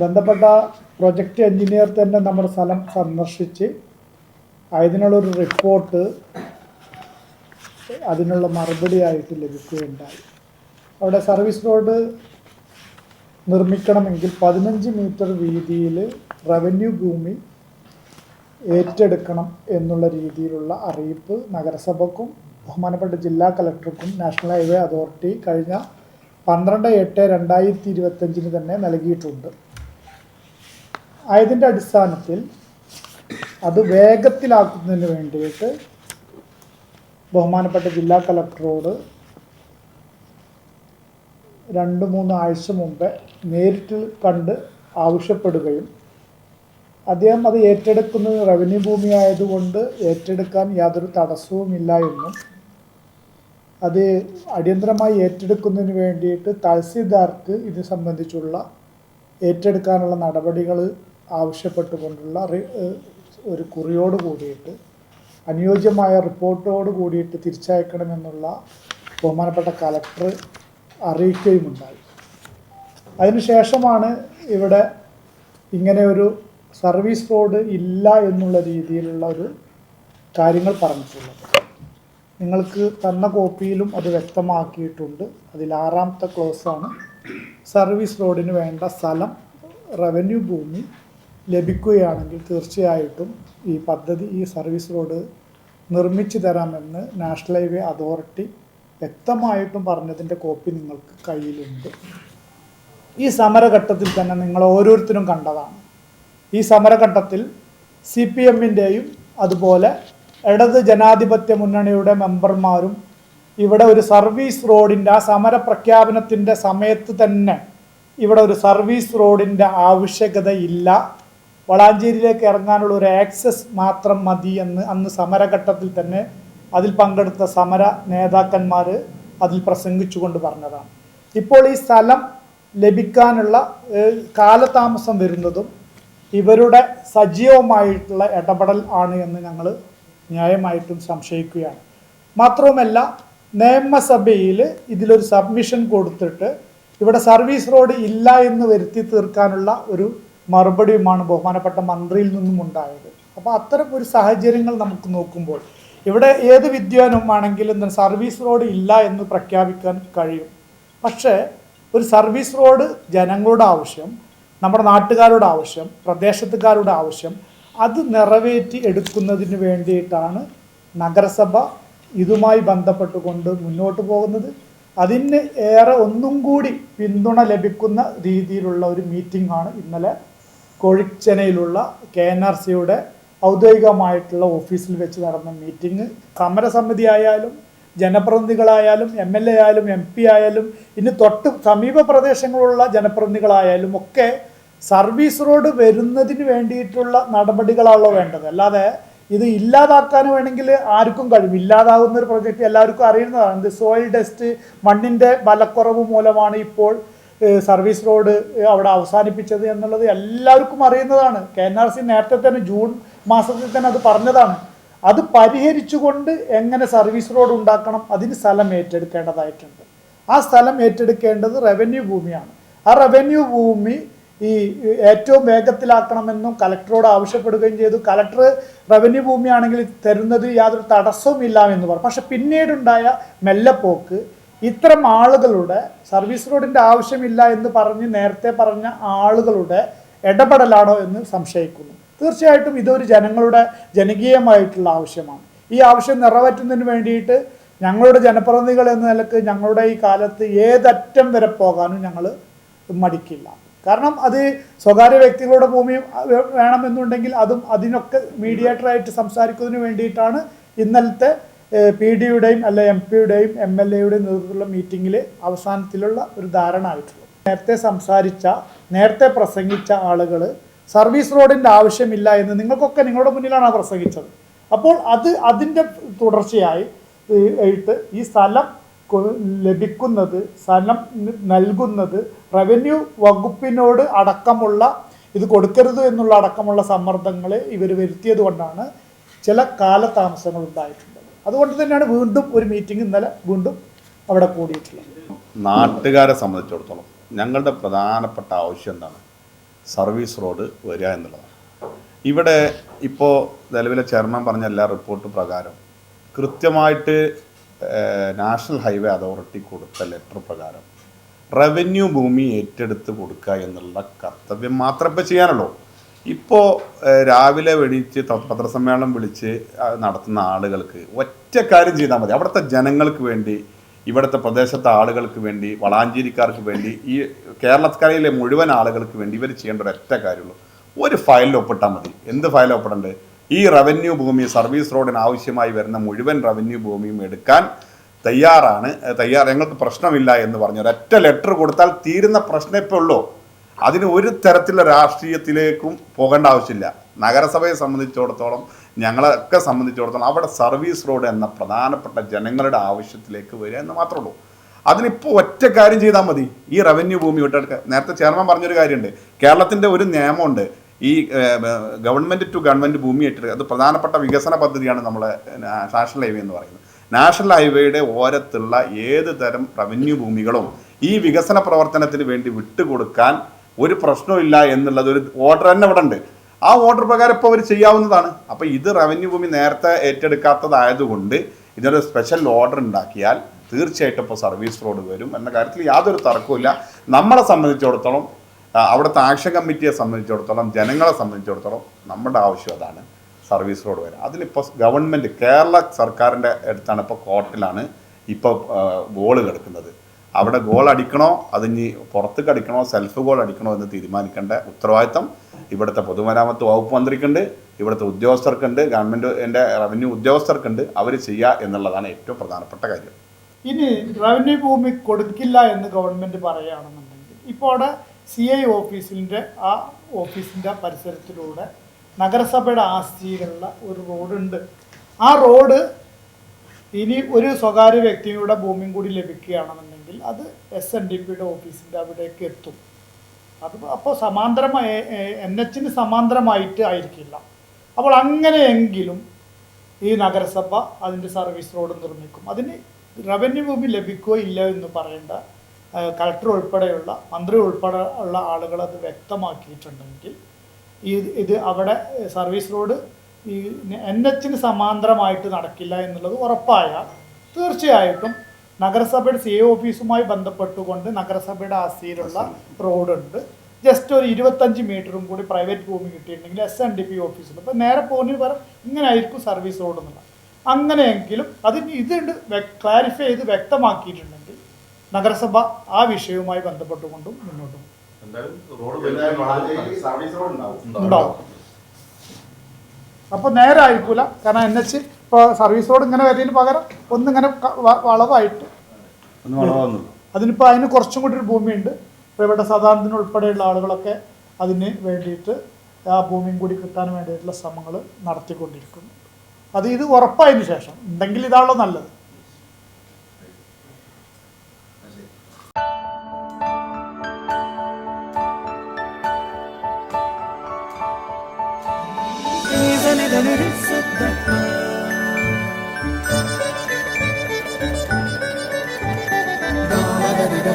ബന്ധപ്പെട്ട project engineer തന്നെ നമ്മുടെ സ്ഥലം സന്ദർശിച്ച് അതിനുള്ളൊരു റിപ്പോർട്ട് അതിനുള്ള മറുപടി മറുപടിയായിട്ട് ലഭിക്കുകയുണ്ടായി. അവിടെ സർവീസ് റോഡ് നിർമ്മിക്കണമെങ്കിൽ പതിനഞ്ച് മീറ്റർ വീതിയിൽ റവന്യൂ ഭൂമി ഏറ്റെടുക്കണം എന്നുള്ള രീതിയിലുള്ള അറിയിപ്പ് നഗരസഭക്കും ബഹുമാനപ്പെട്ട ജില്ലാ കളക്ടർക്കും നാഷണൽ ഹൈവേ അതോറിറ്റി കഴിഞ്ഞ പന്ത്രണ്ട് എട്ട് രണ്ടായിരത്തി ഇരുപത്തഞ്ചിന് തന്നെ നൽകിയിട്ടുണ്ട്. ആയതിന്റെ അടിസ്ഥാനത്തിൽ അത് വേഗത്തിലാക്കുന്നതിന് വേണ്ടിയിട്ട് ബഹുമാനപ്പെട്ട ജില്ലാ കളക്ടറോട് രണ്ട് മൂന്ന് ആഴ്ച മുമ്പേ നേരിട്ട് കണ്ട് ആവശ്യപ്പെടുകയും അദ്ദേഹം അത് ഏറ്റെടുക്കുന്നത് റവന്യൂ ഭൂമി ആയതുകൊണ്ട് ഏറ്റെടുക്കാൻ യാതൊരു തടസ്സവുമില്ല എന്നും അത് അടിയന്തരമായി ഏറ്റെടുക്കുന്നതിന് വേണ്ടിയിട്ട് തഹസീൽദാർക്ക് ഇത് സംബന്ധിച്ചുള്ള ഏറ്റെടുക്കാനുള്ള നടപടികൾ ആവശ്യപ്പെട്ടുകൊണ്ടുള്ള ഒരു കുറിയോട് കൂടിയിട്ട് അനുയോജ്യമായ റിപ്പോർട്ടോട് കൂടിയിട്ട് തിരിച്ചയക്കണമെന്നുള്ള ബഹുമാനപ്പെട്ട കലക്ടർ അറിയിക്കുകയുമുണ്ടായി. അതിനുശേഷമാണ് ഇവിടെ ഇങ്ങനെ ഒരു സർവീസ് റോഡ് ഇല്ല എന്നുള്ള രീതിയിലുള്ള ഒരു കാര്യങ്ങൾ പറഞ്ഞിട്ടുള്ളത്. നിങ്ങൾക്ക് തന്ന കോപ്പിയിലും അത് വ്യക്തമാക്കിയിട്ടുണ്ട്. അതിൽ ആറാമത്തെ ക്ലോസാണ്. സർവീസ് റോഡിന് വേണ്ട സ്ഥലം റവന്യൂ ഭൂമി ലഭിക്കുകയാണെങ്കിൽ തീർച്ചയായിട്ടും ഈ പദ്ധതി ഈ സർവീസ് റോഡ് നിർമ്മിച്ചു തരാമെന്ന് നാഷണൽ ഹൈവേ അതോറിറ്റി വ്യക്തമായിട്ടും പറഞ്ഞതിന്റെ കോപ്പി നിങ്ങൾക്ക് കയ്യിലുണ്ട്. ഈ സമരഘട്ടത്തിൽ തന്നെ നിങ്ങൾ ഓരോരുത്തരും കണ്ടതാണ്. ഈ സമരഘട്ടത്തിൽ സി പി എമ്മിന്റെയും അതുപോലെ ഇടത് ജനാധിപത്യ മുന്നണിയുടെ മെമ്പർമാരും ഇവിടെ ഒരു സർവീസ് റോഡിന്റെ ആ സമര പ്രഖ്യാപനത്തിന്റെ സമയത്ത് തന്നെ ഇവിടെ ഒരു സർവീസ് റോഡിന്റെ ആവശ്യകതയില്ല വളാഞ്ചേരിയിലേക്ക് ഇറങ്ങാനുള്ള ഒരു ആക്സസ് മാത്രം മതി എന്ന് അന്ന് സമരഘട്ടത്തിൽ തന്നെ അതിൽ പങ്കെടുത്ത സമര നേതാക്കന്മാർ അതിൽ പ്രസംഗിച്ചുകൊണ്ട് പറഞ്ഞതാണ്. ഇപ്പോൾ ഈ സ്ഥലം ലഭിക്കാനുള്ള കാലതാമസം വരുന്നതും ഇവരുടെ സജീവമായിട്ടുള്ള ഇടപെടൽ ആണ് എന്ന് ഞങ്ങൾ ന്യായമായിട്ടും സംശയിക്കുകയാണ്. മാത്രവുമല്ല നിയമസഭയിൽ ഇതിലൊരു സബ്മിഷൻ കൊടുത്തിട്ട് ഇവിടെ സർവീസ് റോഡ് ഇല്ല എന്ന് വരുത്തി തീർക്കാനുള്ള ഒരു മറുപടിയുമാണ് ബഹുമാനപ്പെട്ട മന്ത്രിയിൽ നിന്നും ഉണ്ടായത്. അപ്പോൾ അത്തരം ഒരു സാഹചര്യങ്ങൾ നമുക്ക് നോക്കുമ്പോൾ ഇവിടെ ഏത് വിദ്വാനും ആണെങ്കിലും സർവീസ് റോഡ് ഇല്ല എന്ന് പ്രഖ്യാപിക്കാൻ കഴിയും. പക്ഷേ ഒരു സർവീസ് റോഡ് ജനങ്ങളുടെ ആവശ്യം നമ്മുടെ നാട്ടുകാരുടെ ആവശ്യം പ്രദേശത്തുകാരുടെ ആവശ്യം അത് നിറവേറ്റി എടുക്കുന്നതിന് വേണ്ടിയിട്ടാണ് നഗരസഭ ഇതുമായി ബന്ധപ്പെട്ടുകൊണ്ട് മുന്നോട്ട് പോകുന്നത്. അതിന് ഏറെ ഒന്നും കൂടി പിന്തുണ ലഭിക്കുന്ന രീതിയിലുള്ള ഒരു മീറ്റിംഗ് ആണ് ഇന്നലെ കോഴിച്ചനയിലുള്ള കെ എൻ ആർ സിയുടെ ഔദ്യോഗികമായിട്ടുള്ള ഓഫീസിൽ വെച്ച് നടന്ന മീറ്റിംഗ്. സമരസമിതി ആയാലും ജനപ്രതിനിധികളായാലും എം എൽ എ ആയാലും എം പി ആയാലും ഇനി തൊട്ട് സമീപ പ്രദേശങ്ങളുള്ള ജനപ്രതിനിധികളായാലും ഒക്കെ സർവീസ് റോഡ് വരുന്നതിന് വേണ്ടിയിട്ടുള്ള നടപടികളാണല്ലോ വേണ്ടത്. അല്ലാതെ ഇത് ഇല്ലാതാക്കാൻ വേണമെങ്കിൽ ആർക്കും കഴിയും. ഇല്ലാതാകുന്ന ഒരു പ്രൊജക്റ്റ് എല്ലാവർക്കും അറിയുന്നതാണ്. ഇത് സോയിൽ ഡസ്റ്റ് മണ്ണിന്റെ ബലക്കുറവ് മൂലമാണ് ഇപ്പോൾ സർവീസ് റോഡ് അവിടെ അവസാനിപ്പിച്ചത് എന്നുള്ളത് എല്ലാവർക്കും അറിയുന്നതാണ്. കെ എൻ ആർ സി നേരത്തെ തന്നെ ജൂൺ മാസത്തിൽ തന്നെ അത് പറഞ്ഞതാണ്. അത് പരിഹരിച്ചുകൊണ്ട് എങ്ങനെ സർവീസ് റോഡ് ഉണ്ടാക്കണം അതിന് സ്ഥലം ഏറ്റെടുക്കേണ്ടതായിട്ടുണ്ട്. ആ സ്ഥലം ഏറ്റെടുക്കേണ്ടത് റവന്യൂ ഭൂമിയാണ്. ആ റവന്യൂ ഭൂമി ഈ ഏറ്റവും വേഗത്തിലാക്കണമെന്നും കലക്ടറോട് ആവശ്യപ്പെടുകയും ചെയ്തു. കലക്ടർ റവന്യൂ ഭൂമിയാണെങ്കിൽ തരുന്നത് യാതൊരു തടസ്സവുമില്ല എന്ന് പറഞ്ഞു. പക്ഷെ പിന്നീടുണ്ടായ മെല്ലെപ്പോക്ക് ഇത്തരം ആളുകളുടെ സർവീസ് റോഡിന്റെ ആവശ്യമില്ല എന്ന് പറഞ്ഞ് നേരത്തെ പറഞ്ഞ ആളുകളുടെ ഇടപെടലാണോ എന്ന് സംശയിക്കുന്നു. തീർച്ചയായിട്ടും ഇതൊരു ജനങ്ങളുടെ ജനകീയമായിട്ടുള്ള ആവശ്യമാണ്. ഈ ആവശ്യം നിറവേറ്റുന്നതിന് വേണ്ടിയിട്ട് ഞങ്ങളുടെ ജനപ്രതിനിധികൾ എന്ന നിലയ്ക്ക് ഞങ്ങളുടെ ഈ കാലത്ത് ഏതറ്റം വരെ പോകാനും ഞങ്ങൾ മടിക്കില്ല. കാരണം അത് സ്വകാര്യ വ്യക്തികളുടെ ഭൂമി വേണമെന്നുണ്ടെങ്കിൽ അതും അതിനൊക്കെ മീഡിയേറ്ററായിട്ട് സംസാരിക്കുന്നതിന് വേണ്ടിയിട്ടാണ് ഇന്നലത്തെ പി ഡിയുടെയും അല്ല എം പിയുടെയും എം എൽ എയുടെയും നേതൃത്വത്തിലുള്ള മീറ്റിങ്ങിൽ അവസാനത്തിലുള്ള ഒരു ധാരണ ആയിട്ടുള്ളത്. നേരത്തെ സംസാരിച്ച നേരത്തെ പ്രസംഗിച്ച ആളുകൾ സർവീസ് റോഡിന്റെ ആവശ്യമില്ല എന്ന് നിങ്ങൾക്കൊക്കെ നിങ്ങളുടെ മുന്നിലാണ് പ്രസംഗിച്ചത്. അപ്പോൾ അത് അതിന്റെ തുടർച്ചയായി ആയിട്ട് ഈ സ്ഥലം ലഭിക്കുന്നത് സ്ഥലം നൽകുന്നത് റവന്യൂ വകുപ്പിനോട് അടക്കമുള്ള ഇത് കൊടുക്കരുത് എന്നുള്ള അടക്കമുള്ള സമ്മർദ്ദങ്ങൾ ഇവർ വരുത്തിയത് കൊണ്ടാണ് ചില കാലതാമസങ്ങൾ ഉണ്ടായിട്ടുള്ളത്. അതുകൊണ്ട് തന്നെയാണ് വീണ്ടും ഒരു മീറ്റിംഗ് ഇന്നലെ വീണ്ടും അവിടെ കൂടിയിട്ടുള്ളത്. നാട്ടുകാരെ സംബന്ധിച്ചിടത്തോളം ഞങ്ങളുടെ പ്രധാനപ്പെട്ട ആവശ്യം എന്താണ്? സർവീസ് റോഡ് വരിക എന്നുള്ളതാണ്. ഇവിടെ ഇപ്പോൾ നിലവിലെ ചെയർമാൻ പറഞ്ഞ എല്ലാ റിപ്പോർട്ട് പ്രകാരം കൃത്യമായിട്ട് നാഷണൽ ഹൈവേ അതോറിറ്റി കൊടുത്ത ലെറ്റർ പ്രകാരം റവന്യൂ ഭൂമി ഏറ്റെടുത്ത് കൊടുക്കുക എന്നുള്ള കർത്തവ്യം മാത്രമേ ചെയ്യാനുള്ളൂ. ഇപ്പോൾ രാവിലെ വെടിച്ച് പത്രസമ്മേളനം വിളിച്ച് നടത്തുന്ന ആളുകൾക്ക് ഒറ്റ കാര്യം ചെയ്താൽ മതി. അവിടുത്തെ ജനങ്ങൾക്ക് വേണ്ടി ഇവിടുത്തെ പ്രദേശത്തെ ആളുകൾക്ക് വേണ്ടി വളാഞ്ചേരിക്കാർക്ക് വേണ്ടി ഈ കേരളക്കരയിലെ മുഴുവൻ ആളുകൾക്ക് വേണ്ടി ഇവർ ചെയ്യേണ്ട ഒരു ഒറ്റ കാര്യമുള്ളൂ. ഒരു ഫയലിൽ ഒപ്പിട്ടാൽ മതി. എന്ത് ഫയൽ ഒപ്പിടേണ്ടത് ഈ റവന്യൂ ഭൂമി സർവീസ് റോഡിന് ആവശ്യമായി വരുന്ന മുഴുവൻ റവന്യൂ ഭൂമിയും എടുക്കാൻ തയ്യാറാണ് തയ്യാർ ഞങ്ങൾക്ക് പ്രശ്നമില്ല എന്ന് പറഞ്ഞു ഒരൊറ്റ ലെറ്റർ കൊടുത്താൽ തീരുന്ന പ്രശ്നം ഇപ്പോൾ ഉള്ളൂ. അതിന് ഒരു തരത്തിലുള്ള രാഷ്ട്രീയത്തിലേക്കും പോകേണ്ട ആവശ്യമില്ല. നഗരസഭയെ സംബന്ധിച്ചിടത്തോളം ഞങ്ങളൊക്കെ സംബന്ധിച്ചിടത്തോളം അവിടെ സർവീസ് റോഡ് എന്ന പ്രധാനപ്പെട്ട ജനങ്ങളുടെ ആവശ്യത്തിലേക്ക് വരിക എന്ന് മാത്രമേ ഉള്ളൂ. അതിനിപ്പോൾ ഒറ്റ കാര്യം ചെയ്താൽ മതി. ഈ റവന്യൂ ഭൂമി വിട്ടെടുക്കുക നേരത്തെ ചെയർമാൻ പറഞ്ഞൊരു കാര്യമുണ്ട്. കേരളത്തിന്റെ ഒരു നിയമമുണ്ട്. ഈ ഗവൺമെന്റ് ടു ഗവൺമെന്റ് ഭൂമി ഏറ്റെടുക്കുക അത് പ്രധാനപ്പെട്ട വികസന പദ്ധതിയാണ് നമ്മളെ നാഷണൽ ഹൈവേ എന്ന് പറയുന്നത്. നാഷണൽ ഹൈവേയുടെ ഓരത്തുള്ള ഏത് തരം റവന്യൂ ഭൂമികളും ഈ വികസന പ്രവർത്തനത്തിന് വേണ്ടി വിട്ടുകൊടുക്കാൻ ഒരു പ്രശ്നമില്ല എന്നുള്ളത് ഒരു ഓർഡർ തന്നെ ഇവിടെ ഉണ്ട്. ആ ഓർഡർ പ്രകാരം ഇപ്പോൾ അവർ ചെയ്യാവുന്നതാണ്. അപ്പോൾ ഇത് റവന്യൂ ഭൂമി നേരത്തെ ഏറ്റെടുക്കാത്തതായതുകൊണ്ട് ഇതിനൊരു സ്പെഷ്യൽ ഓർഡർ ഉണ്ടാക്കിയാൽ തീർച്ചയായിട്ടും ഇപ്പോൾ സർവീസ് റോഡ് വരും എന്ന കാര്യത്തിൽ യാതൊരു തർക്കവുമില്ല നമ്മളെ സംബന്ധിച്ചിടത്തോളം അവിടുത്തെ ആക്ഷൻ കമ്മിറ്റിയെ സംബന്ധിച്ചിടത്തോളം ജനങ്ങളെ സംബന്ധിച്ചിടത്തോളം നമ്മുടെ ആവശ്യം അതാണ് സർവീസ് റോഡ് വരെ അതിലിപ്പോൾ ഗവൺമെന്റ് കേരള സർക്കാരിന്റെ അടുത്താണ് ഇപ്പോൾ കോർട്ടിലാണ് ഇപ്പോൾ ബോൾ കിടക്കുന്നത്. അവിടെ ഗോൾ അടിക്കണോ? അതിനി പുറത്തേക്ക് അടിക്കണോ? സെൽഫ് ഗോൾ അടിക്കണോ എന്ന് തീരുമാനിക്കേണ്ട ഉത്തരവാദിത്തം ഇവിടുത്തെ പൊതുമരാമത്ത് വകുപ്പ് മന്ത്രിക്കുണ്ട് ഇവിടുത്തെ ഉദ്യോഗസ്ഥർക്കുണ്ട് ഗവൺമെന്റ് റവന്യൂ ഉദ്യോഗസ്ഥർക്കുണ്ട്. അവർ ചെയ്യുക എന്നുള്ളതാണ് ഏറ്റവും പ്രധാനപ്പെട്ട കാര്യം. ഇനി റവന്യൂ ഭൂമി കൊടുക്കില്ല എന്ന് ഗവൺമെന്റ് പറയുകയാണെന്നുണ്ടെങ്കിൽ ഇപ്പോൾ അവിടെ സി ഐ ഓഫീസിന്റെ ആ ഓഫീസിന്റെ പരിസരത്തിലൂടെ നഗരസഭയുടെ ആസ്തിയിലുള്ള ഒരു റോഡുണ്ട്. ആ റോഡ് ഇനി ഒരു സ്വകാര്യ വ്യക്തിയുടെ ഭൂമിയും കൂടി ലഭിക്കുകയാണെന്നുണ്ടെങ്കിൽ അത് എസ് എൻ ഡി പിയുടെ ഓഫീസിന്റെ അവിടേക്ക് എത്തും. അത് അപ്പോൾ സമാന്തരമായി എൻ എച്ചിന് സമാന്തരമായിട്ട് ആയിരിക്കില്ല. അപ്പോൾ അങ്ങനെയെങ്കിലും ഈ നഗരസഭ അതിന്റെ സർവീസ് റോഡ് നിർമ്മിക്കും. അതിന് റവന്യൂ ഭൂമി ലഭിക്കുകയോ ഇല്ല എന്ന് പറയേണ്ട കളക്ടർ ഉൾപ്പെടെയുള്ള മന്ത്രി ഉൾപ്പെടെ ഉള്ള ആളുകൾ അത് വ്യക്തമാക്കിയിട്ടുണ്ടെങ്കിൽ ഇത് ഇത് അവിടെ സർവീസ് റോഡ് ഈ എൻ എച്ചിന് സമാന്തരമായിട്ട് നടക്കില്ല എന്നുള്ളത് ഉറപ്പായാൽ തീർച്ചയായിട്ടും നഗരസഭയുടെ സി ഓഫീസുമായി ബന്ധപ്പെട്ടുകൊണ്ട് നഗരസഭയുടെ ആസ്തിയിലുള്ള റോഡുണ്ട്. ജസ്റ്റ് ഒരു ഇരുപത്തഞ്ച് മീറ്ററും കൂടി പ്രൈവറ്റ് ഭൂമി കിട്ടിയിട്ടുണ്ടെങ്കിൽ എസ് എൻ ഡി പി ഓഫീസിൽ അപ്പം നേരെ പോകുന്നതിന് പറ ഇങ്ങനെ ആയിരിക്കും സർവീസ് റോഡ് എന്നുള്ളത് അങ്ങനെയെങ്കിലും അതിന് ഇത് ക്ലാരിഫൈ ചെയ്ത് വ്യക്തമാക്കിയിട്ടുണ്ടെങ്കിൽ നഗരസഭ ആ വിഷയവുമായി ബന്ധപ്പെട്ടുകൊണ്ടും മുന്നോട്ട് പോകും. ഉണ്ടാവും. അപ്പോൾ നേരെ കാരണം എൻ എച്ച് ഇപ്പോൾ സർവീസ് റോഡ് ഇങ്ങനെ വരുന്നതിന് പകരം ഒന്നിങ്ങനെ വളവായിട്ട്. അതിനിപ്പോൾ അതിന് കുറച്ചും കൂടി ഒരു ഭൂമിയുണ്ട്. ഇപ്പോൾ ഇവിടെ സാധാരണത്തിന് ഉൾപ്പെടെയുള്ള ആളുകളൊക്കെ അതിന് വേണ്ടിയിട്ട് ആ ഭൂമിയും കൂടി കിട്ടാൻ വേണ്ടിയിട്ടുള്ള ശ്രമങ്ങൾ നടത്തിക്കൊണ്ടിരിക്കുന്നു. അത് ഇത് ഉറപ്പായതിനു ശേഷം. ഉണ്ടെങ്കിൽ ഇതാണല്ലോ നല്ലത്. Dedeleri seddetme Dağlara dede